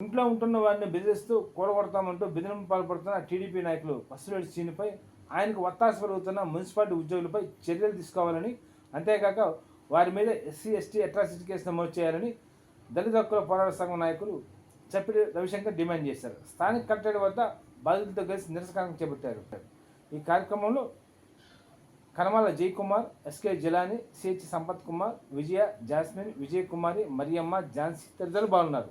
ఇంట్లో ఉంటున్న వారిని బెదిరిస్తూ కూడగొడతామంటూ బెదిరింపు పాల్పడుతున్న టీడీపీ నాయకులు పసురెడ్డి శ్రీనిపై ఆయనకు ఒత్తాస పెరుగుతున్న మున్సిపాలిటీ ఉద్యోగులపై చర్యలు తీసుకోవాలని అంతేకాక వారి మీద ఎస్సీ ఎస్టీ అట్రాసిటీ కేసు నమోదు చేయాలని దళిత హక్కుల పోరాట సంఘం నాయకులు చప్పిడి రవిశంకర్ డిమాండ్ చేశారు. స్థానిక కలెక్టరేట్ వద్ద బాధితులతో కలిసి నిరసన చేపట్టారు. ఈ కార్యక్రమంలో Kanamala Jayakumar SK Jilani CH Sampath Kumar Vijaya Jasmine Vijay Kumari Mariyamma Jhansi తదితరులు బాగున్నారు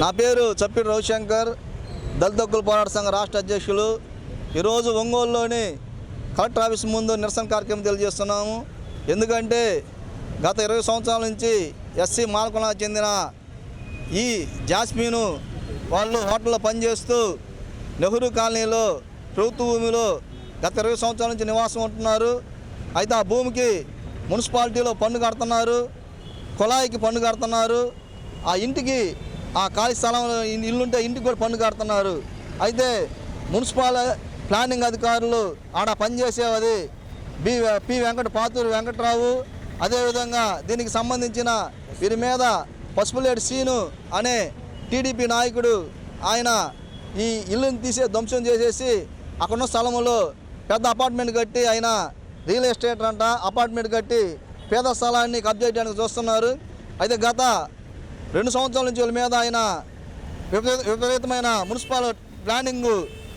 నా పేరు చప్పిడి రవిశంకర్ దళిత హక్కుల పోరాట సంఘ రాష్ట్ర అధ్యక్షులు. ఈరోజు ఒంగోలులోని కలెక్టర్ ఆఫీస్ ముందు నిరసన కార్యక్రమం తెలియజేస్తున్నాము. ఎందుకంటే గత ఇరవై సంవత్సరాల నుంచి ఎస్సీ మాలకొండకు చెందిన ఈ జాస్మిను వాళ్ళు హోటల్లో పనిచేస్తూ నెహ్రూ కాలనీలో ప్రభుత్వ భూమిలో గత ఇరవై సంవత్సరాల నుంచి నివాసం ఉంటున్నారు. అయితే ఆ భూమికి మున్సిపాలిటీలో పన్ను కడుతున్నారు కుళాయికి పన్ను కడుతున్నారు. ఆ ఇంటికి ఆ ఖాళీ స్థలంలో ఇల్లుంటే ఇంటికి కూడా పన్ను కడుతున్నారు. అయితే మున్సిపల్ ప్లానింగ్ అధికారులు ఆడ పనిచేసేవది బి పి వెంకట పాతూరు వెంకటరావు. అదేవిధంగా దీనికి సంబంధించిన వీరి మీద పసుపులేడు సీను అనే టీడీపీ నాయకుడు ఆయన ఈ ఇల్లుని తీసే ధ్వంసం చేసేసి అక్కడున్న స్థలంలో పెద్ద అపార్ట్మెంట్ కట్టి ఆయన రియల్ ఎస్టేట్ అంట అపార్ట్మెంట్ కట్టి పేద స్థలాన్ని కబ్జా చేయడానికి చూస్తున్నారు. అయితే గత రెండు సంవత్సరాల నుంచి వాళ్ళ మీద ఆయన విపరీత విపరీతమైన మున్సిపల్ ప్లానింగ్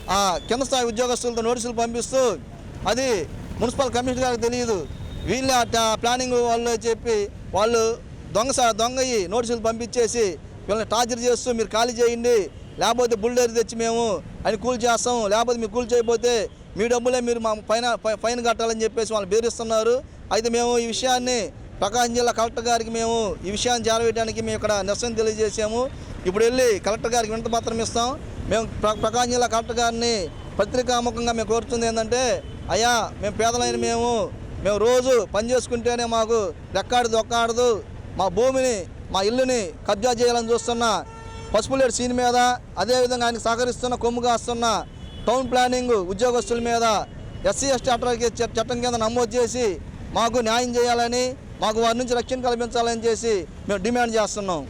ఆ కింద స్థాయి ఉద్యోగస్తులతో నోటీసులు పంపిస్తూ అది మున్సిపల్ కమిషనర్ గారికి తెలియదు. వీళ్ళ ప్లానింగ్ వాళ్ళు చెప్పి వాళ్ళు దొంగ స- నోటీసులు పంపించేసి వీళ్ళని టార్చర్ చేస్తూ మీరు ఖాళీ చేయండి లేకపోతే బుల్డేర్ తెచ్చి మేము అని కూల్ చేస్తాం లేకపోతే మీరు కూల్ చేయకపోతే మీ డబ్బులే మీరు మా పైన ఫైన్ కట్టాలని చెప్పేసి వాళ్ళు బెదిరిస్తున్నారు. అయితే మేము ఈ విషయాన్ని ప్రకాశం జిల్లా కలెక్టర్ గారికి మేము ఈ విషయాన్ని జారవేయడానికి మేము ఇక్కడ నిరసన తెలియజేసాము ఇప్పుడు వెళ్ళి కలెక్టర్ గారికి వింత పత్రం ఇస్తాం. మేము ప్ర- ప్రకాశం జిల్లా కలెక్టర్ గారిని పత్రికాముఖంగా మేము కోరుతుంది ఏంటంటే అయ్యా మేము పేదలైన మేము మేము రోజు పని చేసుకుంటేనే మాకు రెక్కాడు దొక్కాడదు మా భూమిని మా ఇల్లుని కబ్జా చేయాలని చూస్తున్న పసుపులేడు సీన్ మీద అదేవిధంగా ఆయనకు సహకరిస్తున్న కొమ్ము కాస్తున్న టౌన్ ప్లానింగ్ ఉద్యోగస్తుల మీద ఎస్సీ ఎస్టీ అట్రాకి చట్టం కింద నమోదు చేసి మాకు న్యాయం చేయాలని మాకు వారి నుంచి రక్షణ కల్పించాలని చేసి మేము డిమాండ్ చేస్తున్నాం.